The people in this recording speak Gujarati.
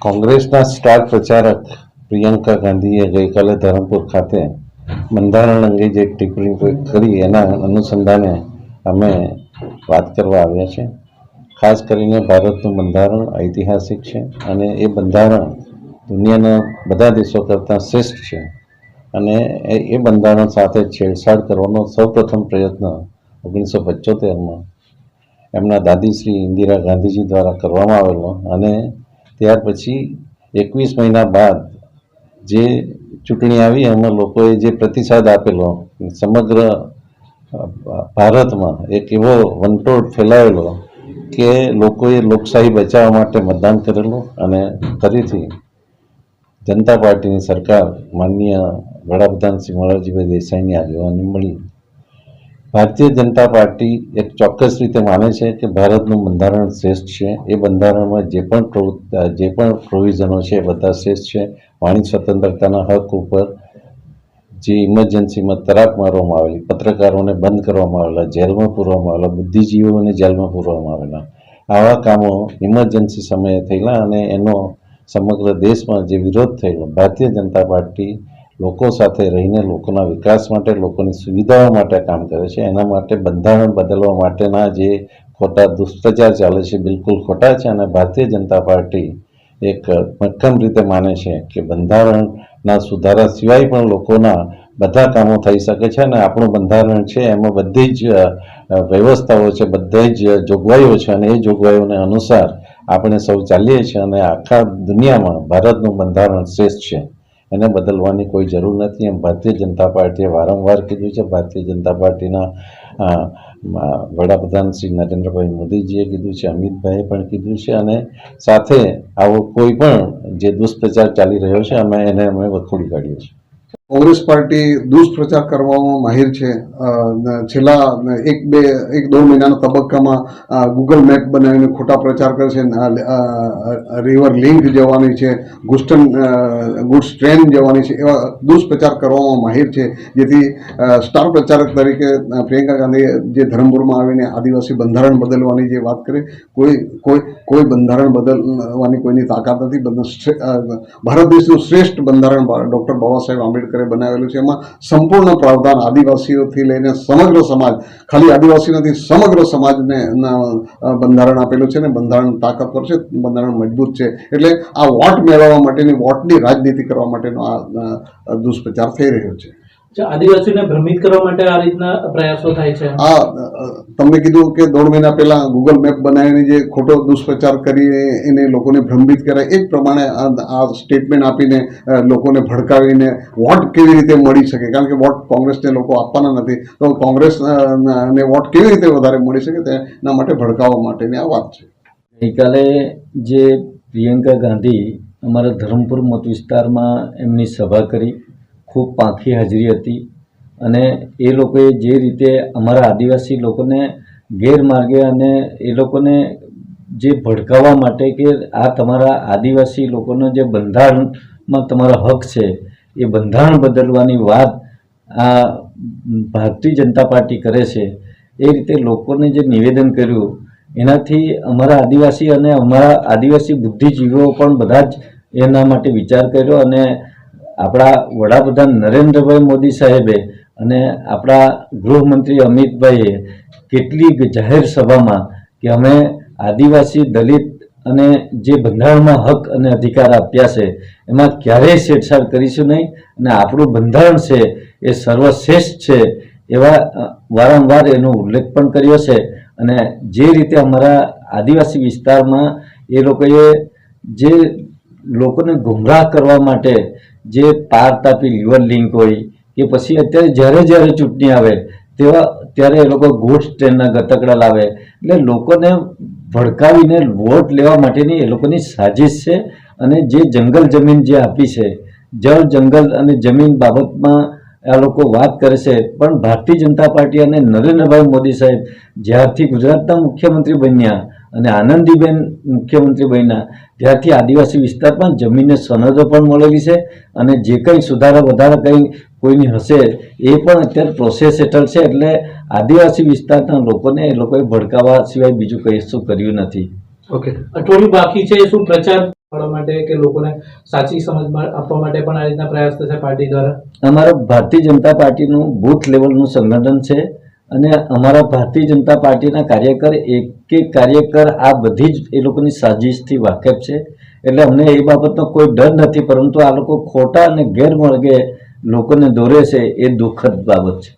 કોંગ્રેસના સ્ટાર પ્રચારક પ્રિયંકા ગાંધીએ ગઈકાલે ધરમપુર ખાતે બંધારણ અંગે જે ટિપ્પણી કરી, એના અનુસંધાને અમે વાત કરવા આવ્યા છે ખાસ કરીને ભારતનું બંધારણ ઐતિહાસિક છે અને એ બંધારણ દુનિયાના બધા દેશો કરતાં શ્રેષ્ઠ છે અને એ બંધારણ સાથે છેડછાડ કરવાનો સૌપ્રથમ પ્રયત્ન ઓગણીસો પંચોતેરમાં એમના દાદી શ્રી ઇન્દિરા ગાંધીજી દ્વારા કરવામાં આવેલો અને ત્યાર પછી એકવીસ મહિના બાદ જે ચૂંટણી આવી, એમાં લોકોએ જે પ્રતિસાદ આપેલો, સમગ્ર ભારતમાં એક એવો વંટોળ ફેલાયેલો કે લોકોએ લોકશાહી બચાવવા માટે મતદાન કરેલું અને ફરીથી જનતા પાર્ટીની સરકાર માનનીય વડાપ્રધાન શ્રી મોરારજીભાઈ દેસાઈની આગેવાની મળી. ભારતીય જનતા પાર્ટી એક ચોક્કસ રીતે માને છે કે ભારતનું બંધારણ શ્રેષ્ઠ છે. એ બંધારણમાં જે પણ જે પણ પ્રોવિઝનો છે એ બધા શ્રેષ્ઠ છે. વાણી સ્વતંત્રતાના હક ઉપર જે ઇમરજન્સીમાં તરાપ મારવામાં આવેલી, પત્રકારોને બંધ કરવામાં આવેલા, જેલમાં પૂરવામાં આવેલા, બુદ્ધિજીવીઓને જેલમાં પૂરવામાં આવેલા, આવા કામો ઇમરજન્સી સમયે થયેલા અને એનો સમગ્ર દેશમાં જે વિરોધ થયેલો, ભારતીય જનતા પાર્ટી લોકો સાથે રહીને લોકોના વિકાસ માટે, લોકોની સુવિધાઓ માટે કામ કરે છે. એના માટે બંધારણ બદલવા માટેના જે ખોટા દુષ્પ્રચાર ચાલે છે, બિલકુલ ખોટા છે અને ભારતીય જનતા પાર્ટી એક મક્કમ રીતે માને છે કે બંધારણના સુધારા સિવાય પણ લોકોના બધા કામો થઈ શકે છે અને આપણું બંધારણ છે એમાં બધી જ વ્યવસ્થાઓ છે, બધી જ જોગવાઈઓ છે અને એ જોગવાઈઓને અનુસાર આપણે સૌ ચાલીએ છીએ અને આખા દુનિયામાં ભારતનું બંધારણ શ્રેષ્ઠ છે. એને બદલવાની કોઈ જરૂર નથી. એમ ભારતીય જનતા પાર્ટીએ વારંવાર કીધું છે. ભારતીય જનતા પાર્ટીના વડાપ્રધાન શ્રી નરેન્દ્રભાઈ મોદીજીએ કીધું છે. અમિતભાઈએ પણ કીધું છે. અને સાથે આવો કોઈ પણ જે દુષ્પ્રચાર ચાલી રહ્યો છે, અમે એને અમે વખોડી કાઢીએ છીએ કોંગ્રેસ પાર્ટી દુષ્પ્રચાર કરવામાં માહિર છે. છેલ્લા એક બે, એક દોઢ મહિનાના તબક્કામાં ગૂગલ મેપ બનાવીને ખોટા પ્રચાર કરે છે. રિવર લિંક જવાની છે ગુસ્ટન ગુડ્સ ટ્રેન જવાની છે. એવા દુષ્પ્રચાર કરવામાં માહિર છે. જેથી સ્ટાર પ્રચારક તરીકે પ્રિયંકા ગાંધીએ જે ધરમપુરમાં આવીને આદિવાસી બંધારણ બદલવાની જે વાત કરી, કોઈ કોઈ કોઈ બંધારણ બદલવાની કોઈની તાકાત નથી. ભારત દેશનું શ્રેષ્ઠ બંધારણ, ડૉક્ટર બાબા સાહેબ આંબેડકરે બનાવેલું છે. એમાં સંપૂર્ણ પ્રાવધાન આદિવાસીઓથી લઈને સમગ્ર સમાજ, ખાલી આદિવાસી નથી, સમગ્ર સમાજને બંધારણ આપેલું છે ને બંધારણ તાકાતવર છે, બંધારણ મજબૂત છે. એટલે આ વોટ મેળવવા માટેની વોટની રાજનીતિ કરવા માટેનો આ દુષ્પ્રચાર થઈ રહ્યો છે. આદિવાસીઓને ભ્રમિત કરવા માટે આ રીતના પ્રયાસો થાય છે? હા તમે કીધું કે દોઢ મહિના પહેલા ગૂગલ મેપ બનાવીને જે ખોટો દુષ્પ્રચાર કરી એને લોકોને ભ્રમિત કરે એ જ પ્રમાણે આ સ્ટેટમેન્ટ આપીને લોકોને ભડકાવીને વોટ કેવી રીતે મળી શકે? કારણ કે વોટ કોંગ્રેસને લોકો આપવાના નથી. તો કોંગ્રેસ ને વોટ કેવી રીતે વધારે મળી શકે તેના માટે ભડકાવવા માટેની આ વાત છે. ગઈકાલે જે પ્રિયંકા ગાંધી અમારા ધરમપુર મત વિસ્તારમાં એમની સભા કરી ખૂબ પાંખી હાજરી હતી અને એ લોકોએ જે રીતે અમારા આદિવાસી લોકોને ગેરમાર્ગે અને એ લોકોને જે ભડકાવવા માટે કે આ તમારા આદિવાસી લોકોનો જે બંધારણમાં તમારો હક છે, એ બંધારણ બદલવાની વાત આ ભારતીય જનતા પાર્ટી કરે છે, એ રીતે લોકોને જે નિવેદન કર્યું, એનાથી અમારા આદિવાસી અને અમારા આદિવાસી બુદ્ધિજીવીઓ પણ બધા જ એના માટે વિચાર કર્યો અને આપણા વડાપ્રધાન નરેન્દ્રભાઈ મોદી સાહેબે અને આપણા ગૃહમંત્રી અમિતભાઈએ કેટલી જાહેર સભામાં કે અમે આદિવાસી દલિત અને જે બંધારણમાં હક અને અધિકાર આપ્યા છે, એમાં ક્યારેય છેડછાડ કરીશું નહીં અને આપણું બંધારણ છે, એ સર્વશ્રેષ્ઠ છે એવા વારંવાર એનો ઉલ્લેખ પણ કર્યો છે અને જે રીતે અમારા આદિવાસી વિસ્તારમાં એ લોકોએ જે લોકોને ગુમરાહ કરવા માટે જે પાર તાપી લિવર લિંક હોય કે પછી અત્યારે જ્યારે જ્યારે ચૂંટણી આવે તેવા ત્યારે એ લોકો ગોઠ ટ્રેનના ગતકડા લાવે. એટલે લોકોને ભડકાવીને વોટ લેવા માટેની એ લોકોની સાજિશ છે અને જે જંગલ જમીન જે આપી છે, જળ, જંગલ અને જમીન બાબતમાં આ લોકો વાત કરે છે. પણ ભારતીય જનતા પાર્ટી અને નરેન્દ્રભાઈ મોદી સાહેબ જ્યારથી ગુજરાતના મુખ્યમંત્રી બન્યા અને આનંદીબેન મુખ્યમંત્રી બન્યા. ત્યારથી આદિવાસી વિસ્તારમાં જમીનને સનદો પણ મળેલી છે અને જે કંઈ સુધારા વધારા કંઈ કોઈની હશે એ પણ અત્યારે પ્રોસેસ હેઠળ છે એટલે આદિવાસી વિસ્તારના લોકોને એ લોકોએ ભડકાવવા સિવાય બીજું કંઈ શું કર્યું નથી. ઓકે અઠવાડિયું બાકી છે શું પ્રચાર કરવા માટે કે લોકોને સાચી સમજ આપવા માટે પણ આ રીતના પ્રયાસ થશે પાર્ટી દ્વારા? અમારા ભારતીય જનતા પાર્ટીનું બૂથ લેવલનું સંગઠન છે. અને અમારા ભારતીય જનતા પાર્ટીના કાર્યકર, એક એક કાર્યકર, આ બધી જ એ લોકોની સાજિશથી વાકેફ છે. એટલે અમને એ બાબતનો કોઈ ડર નથી, પરંતુ આ લોકો ખોટા અને ગેરમાર્ગે લોકોને દોરે છે, એ દુઃખદ બાબત છે.